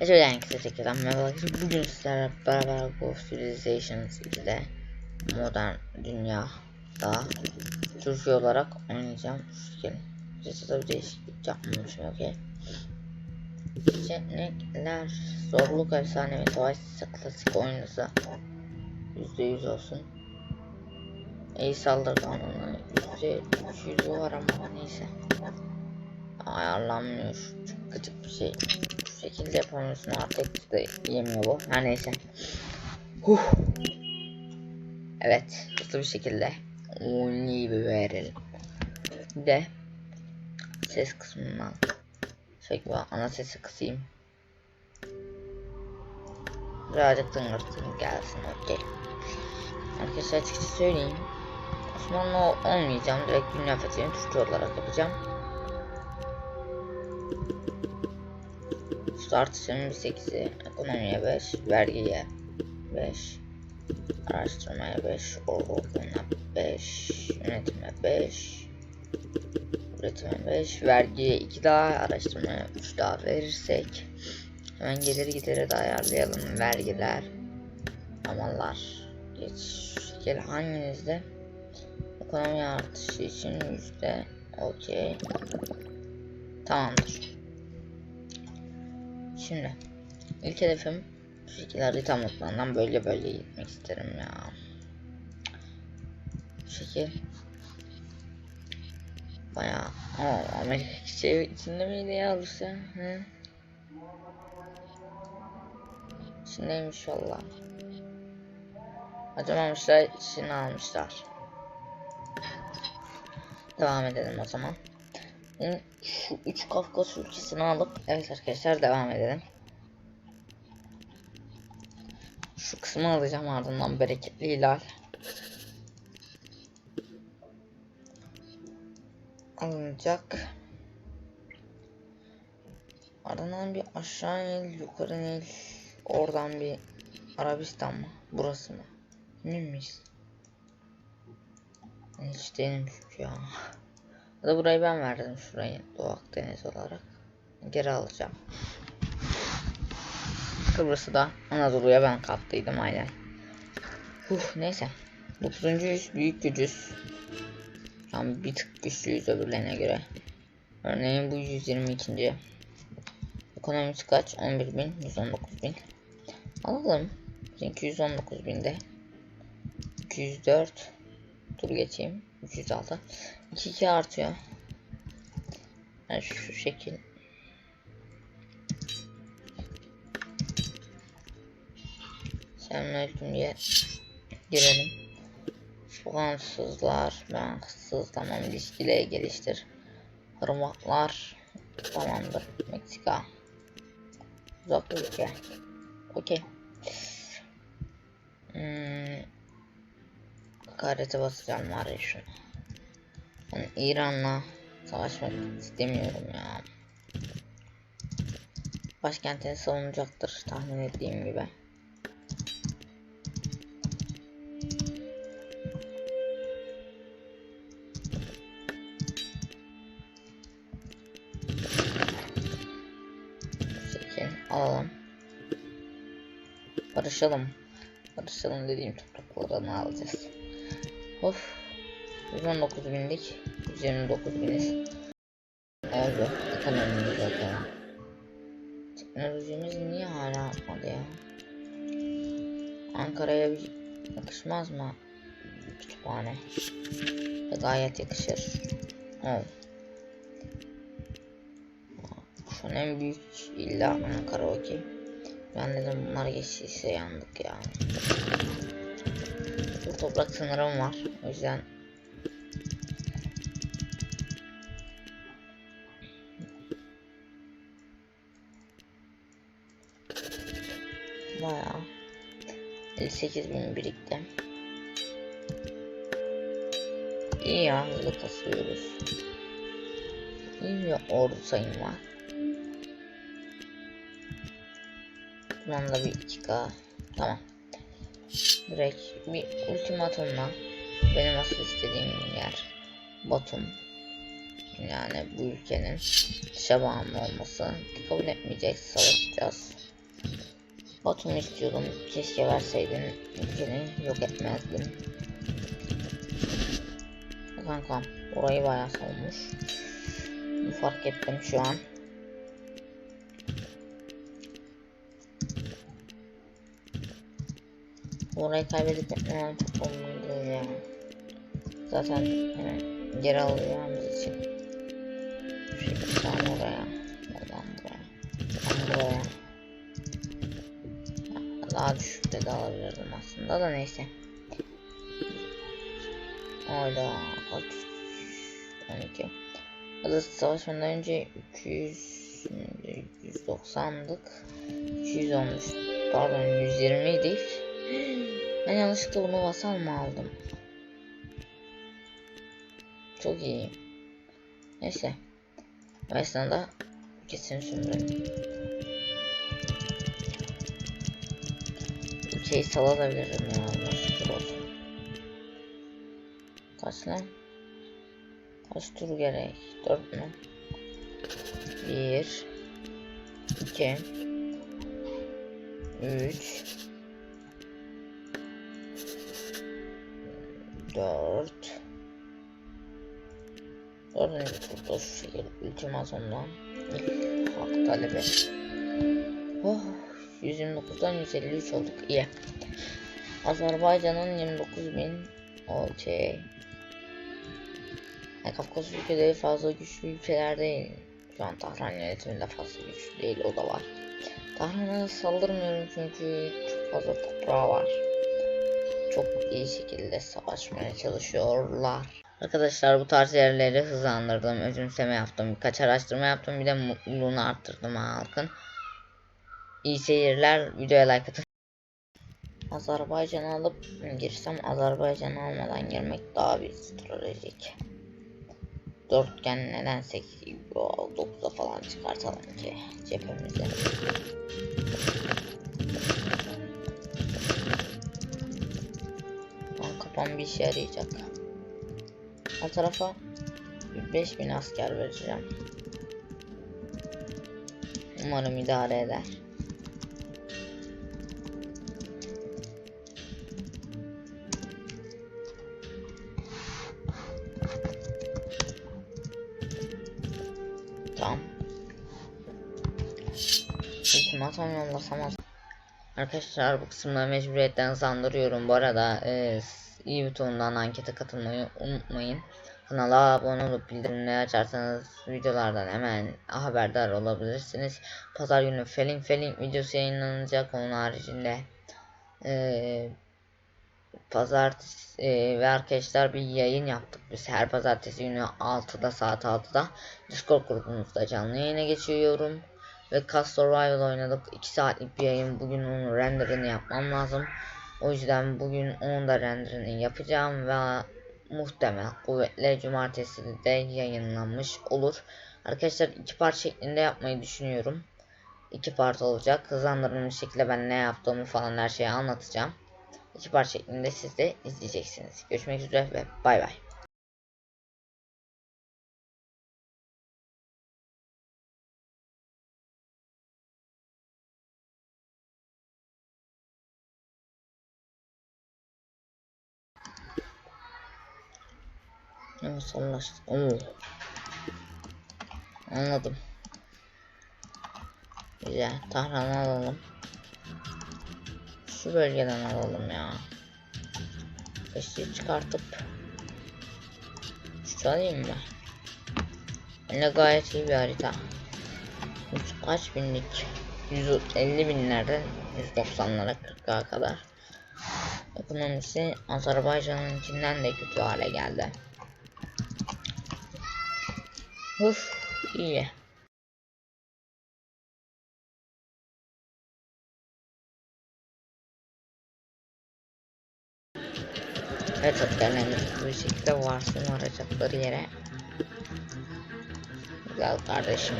Ece'den kısa tekrardan merhaba. Bugün sizlerle beraber Ghost Civilizations 2'de modern dünyada Türkiye olarak oynayacağım. Şekil. Sesi tabi değişiklik yapmamışım okey. Seçenekler zorluk efsane ve savaş klasik oyuncusu %100 olsun. İyi saldırı kanunu %300 var ama neyse. Ayarlanmıyor. Çok bir şey bu şekilde yapamıyorsun artık da yemiyor bu. Her neyse. Huh. Evet. Hızlı bir şekilde oynayıverelim. Bir de ses kısmından şöyle ana sesi kısayım. Birazcık tıngırtın gelsin okey. Arkadaşlar açıkça söyleyeyim. Osmanlı olmayacağım. Direkt dünya fethini Türkçe olarak yapacağım. Artışının 8'i, ekonomiye 5, vergiye 5, araştırmaya 5, ordu okuluna 5, yönetime 5, üretime 5, vergiye 2 daha, araştırmaya 3 daha verirsek hemen geliri gideri de ayarlayalım. Vergiler, amallar, geç gel hanginizde ekonomi artışı için yüzde okey tamamdır. Şimdi ilk hedefim bu şekilde harita modlarından böyle böyle gitmek isterim ya. Bu şekil bayağı Aa, Amerika şey içinde miydi ya Rusya? Hı? İçindeymiş valla. Acımamışlar içine almışlar. Devam edelim o zaman. Şu üç Kafkas ülkesini alıp evet arkadaşlar devam edelim. Şu kısmı alacağım ardından bereketli hilal. Alınacak. Ardından bir aşağı in, yukarı in. Oradan bir Arabistan mı? Burası mı? Emin miyiz? Hiç değilim çünkü ya. Ya da burayı ben verdim şurayı Doğu Akdeniz olarak. Geri alacağım. Kıbrıs'ı da Anadolu'ya ben kattıydım aynen. Uf neyse. 9. yüz büyük gücüz. An bir tık güçlüyüz öbürlerine göre. Örneğin bu 122. Ekonomisi kaç? 11.000, 119.000. Alalım. 219.000'de. 204. Dur geçeyim. 306. 2 2 artıyor. Yani şu, şekil. Selamünaleyküm diye girelim. Fransızlar, Fransız tamam ilişkileri geliştir. Hırvatlar tamamdır. Meksika. Uzak ülke. Okey. Hmm. Karete basacağım var ya şunu. Yani İran'la savaşmak istemiyorum ya. Başkentini savunacaktır tahmin ettiğim gibi. Alalım. Barışalım. Barışalım dediğim topraklarını alacağız. Of. 119 binlik. 129 biniz. Oldu. Ekonomimiz zaten. Teknolojimiz niye hala atmadı ya? Ankara'ya bir yakışmaz mı? Kütüphane. Ve gayet yakışır. Oh. Şu en büyük illa Ankara okey. Ben dedim bunlar geçtiyse yandık ya. Toprak sınırım var. O yüzden Bayağı 58 bin birikti. İyi ya hızlı kasıyoruz. İyi bir ordu sayım var. Bundan da bir 2k. Tamam. Direkt bir ultimatumla benim asıl istediğim yer Batum. Yani bu ülkenin dışa bağımlı olması kabul etmeyecek savaşacağız. Batum'u istiyordum. Keşke verseydin. Ülkeni yok etmezdim. Kankam orayı bayağı savunmuş. Fark ettim şu an. Orayı kaybedip hemen toplamalıyız ya. Zaten hemen geri alacağımız için. Şu tam oraya. Oradan buraya. Tam buraya. Daha düşükte de alabilirdim aslında da neyse. Orada kaç? 12. Adı savaşmadan önce 200 190'dık. 200 olmuş. Pardon 120 idi. Ben yanlışlıkla bunu vasal mı aldım? Çok iyi. Neyse. O esnada kesin sömürelim. Ülkeyi salabilirim ya. Şükür olsun. Kaç lan? Kaç tur gerek? 4 mü? 1 2 3 4 Dördüncü turda şu şekilde ultimatomdan ilk hak talebi. Oh, 129'dan 153 olduk. iyi. Azerbaycan'ın 29.000 okey. Yani Kafkas ülkeleri fazla güçlü ülkeler değil. Şu an Tahran yönetiminde fazla güçlü değil o da var. Tahran'a saldırmıyorum çünkü çok fazla toprağı var. Çok iyi şekilde savaşmaya çalışıyorlar. Arkadaşlar bu tarz yerleri hızlandırdım, özümseme yaptım, birkaç araştırma yaptım, bir de mutluluğunu arttırdım halkın. İyi seyirler, videoya like atın. Azerbaycan'ı alıp girsem Azerbaycan'ı almadan girmek daha bir stratejik. Dörtgen nedense 9'a falan çıkartalım ki cephemize. Kafam bir işe yarayacak. O tarafa 5000 asker vereceğim. Umarım idare eder. Tamam. Ultimatom yollasamaz. Arkadaşlar bu kısımda mecburiyetten sandırıyorum. Bu arada e, iyi butonundan ankete katılmayı unutmayın. Kanala abone olup bildirimleri açarsanız videolardan hemen haberdar olabilirsiniz. Pazar günü Felin Felin videosu yayınlanacak. Onun haricinde e, pazartesi e, ve arkadaşlar bir yayın yaptık biz her pazartesi günü 6'da saat 6'da Discord grubumuzda canlı yayına geçiyorum ve Cast Survival oynadık 2 saatlik bir yayın bugün onun renderini yapmam lazım o yüzden bugün onun da renderini yapacağım ve muhtemel kuvvetle cumartesi de yayınlanmış olur arkadaşlar iki part şeklinde yapmayı düşünüyorum iki part olacak hızlandırılmış şekilde ben ne yaptığımı falan her şeyi anlatacağım iki part şeklinde siz de izleyeceksiniz. Görüşmek üzere ve bay bay. Nasıl anlaştık? Oo. Anladım. Güzel. Tahran'ı alalım. Şu bölgeden alalım ya. Beşliği çıkartıp şu alayım mı? Yine gayet iyi bir harita. Kaç binlik? 150 binlerden 190'lara 40'a kadar. Ekonomisi Azerbaycan'ınkinden de kötü hale geldi. Uf iyi. Evet bu şekilde varsın varacakları yere. Güzel kardeşim.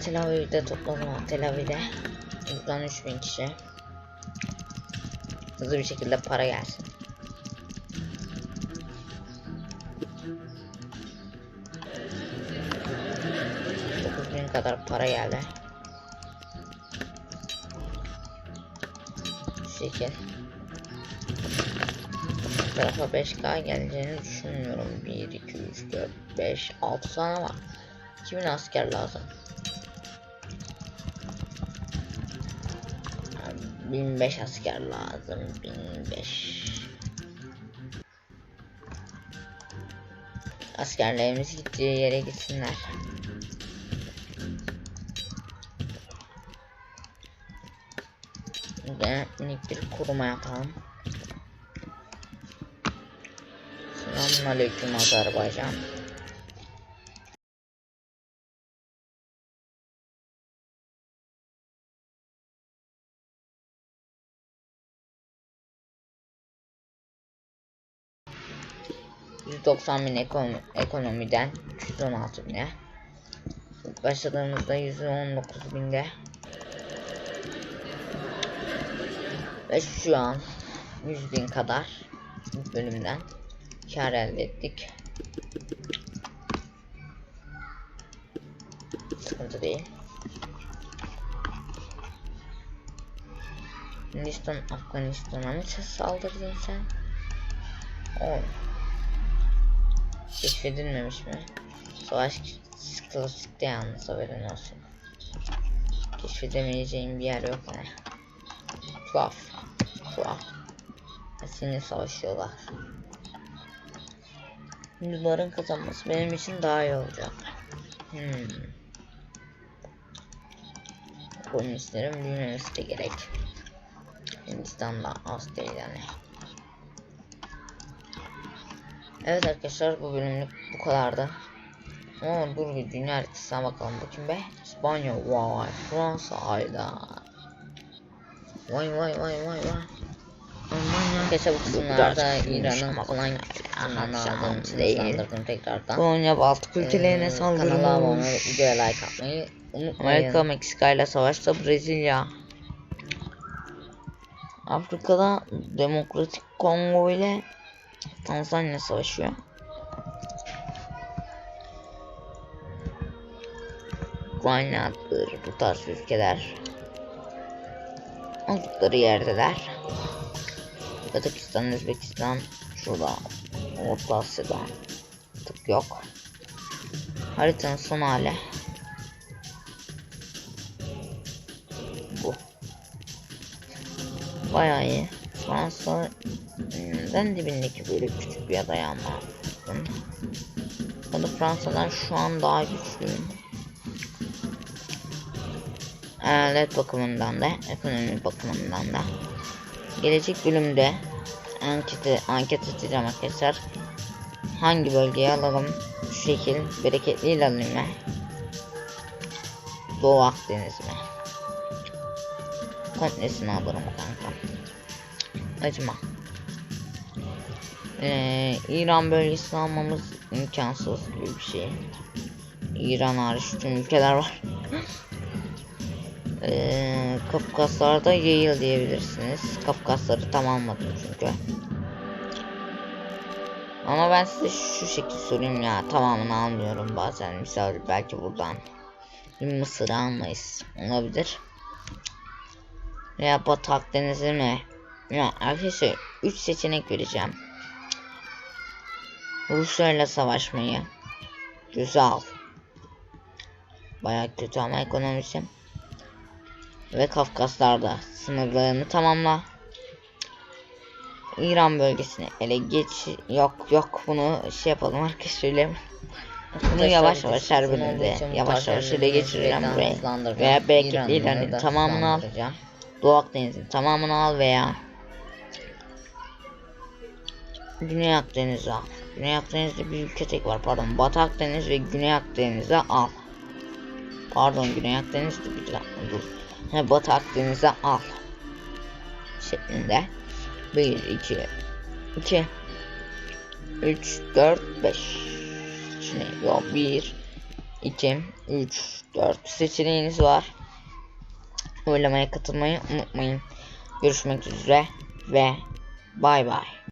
Tel Aviv'de topladım Tel Aviv'de. Buradan 3000 kişi. Hızlı bir şekilde para gelsin. Kadar para geldi. Şekil. Bu tarafa 5K geleceğini düşünmüyorum. 1, 2, 3, 4, 5, 6 tane var. 2000 asker lazım. Yani 1005 asker lazım. 1005. Askerlerimiz gittiği yere gitsinler. Gene minik bir koruma yapalım. Selamünaleyküm Azerbaycan. %90 bin ekonomi, ekonomiden 316 bine. Başladığımızda %19 binde. Ve şu an 100 bin kadar bölümden kar elde ettik. Sıkıntı değil. Hindistan Afganistan'a mı saldırdın sen? O keşfedilmemiş mi? Savaş klasikte yalnız haberin olsun. Keşfedemeyeceğim bir yer yok. Tuhaf. Tuhaf. Seninle savaşıyorlar. Hinduların kazanması benim için daha iyi olacak. Hmm. Komünistlerin büyümemesi de gerek. Hindistan'da az değil yani. Evet arkadaşlar bu bölümlük bu kadardı. Oo dur bir dünya haritasına bakalım bakayım be. İspanya vay Fransa hayda. Vay vay vay vay vay. Arkadaşlar bu kısımlarda İran'ın falan anlamadığım değil. tekrardan. Polonya Baltık ülkelerine Ee, saldırıyor. Kanala abone olup videoya like atmayı unutmayın. Amerika Meksika ile savaşta Brezilya. Afrika'da Demokratik Kongo ile Tanzanya savaşıyor. Ukrayna'dır bu tarz ülkeler. Oldukları yerdeler. Kazakistan, Özbekistan şurada Orta Asya'da tık yok. Haritanın son hali. Bu. Bayağı iyi. Fransa'nın dibindeki böyle küçük bir adaya ama. Ben de Fransa'dan şu an daha güçlüyüm. Eyalet bakımından da, ekonomi bakımından da. Gelecek bölümde anketi, anket edeceğim arkadaşlar. Hangi bölgeyi alalım? Şekil bereketli ilerleme mi? Doğu Akdeniz mi? Komplesini alırım kanka. Acıma. Ee, İran bölgesini almamız imkansız gibi bir şey. İran hariç tüm ülkeler var. Ee, Kafkaslar'da yayıl diyebilirsiniz. Kafkasları tamamladım çünkü. Ama ben size şu şekilde sorayım ya tamamını almıyorum bazen misal belki buradan bir Mısır'ı almayız olabilir. Veya Batı Akdeniz'i mi? Ya arkadaşlar 3 seçenek vereceğim. Rusya ile savaşmayı. Güzel. Baya kötü ama ekonomisi. Ve Kafkaslar'da sınırlarını tamamla. İran bölgesini ele geç yok yok bunu şey yapalım arkadaşlar bunu yavaş yavaş her bölümde yavaş yavaş ele geçireceğim. Buraya veya belki ilanın tamamını al. Doğu Akdeniz'in tamamını al veya Güney Akdeniz'i al. Güney Akdeniz'de bir ülke tek var pardon. Batı Akdeniz ve Güney Akdeniz'i al. Pardon Güney Akdeniz'de bir He, Batı Akdeniz'e al şeklinde 1 2 2 3 4 5 Şimdi yok 1 2 3 4 seçeneğiniz var. Oylamaya katılmayı unutmayın. Görüşmek üzere ve bay bay.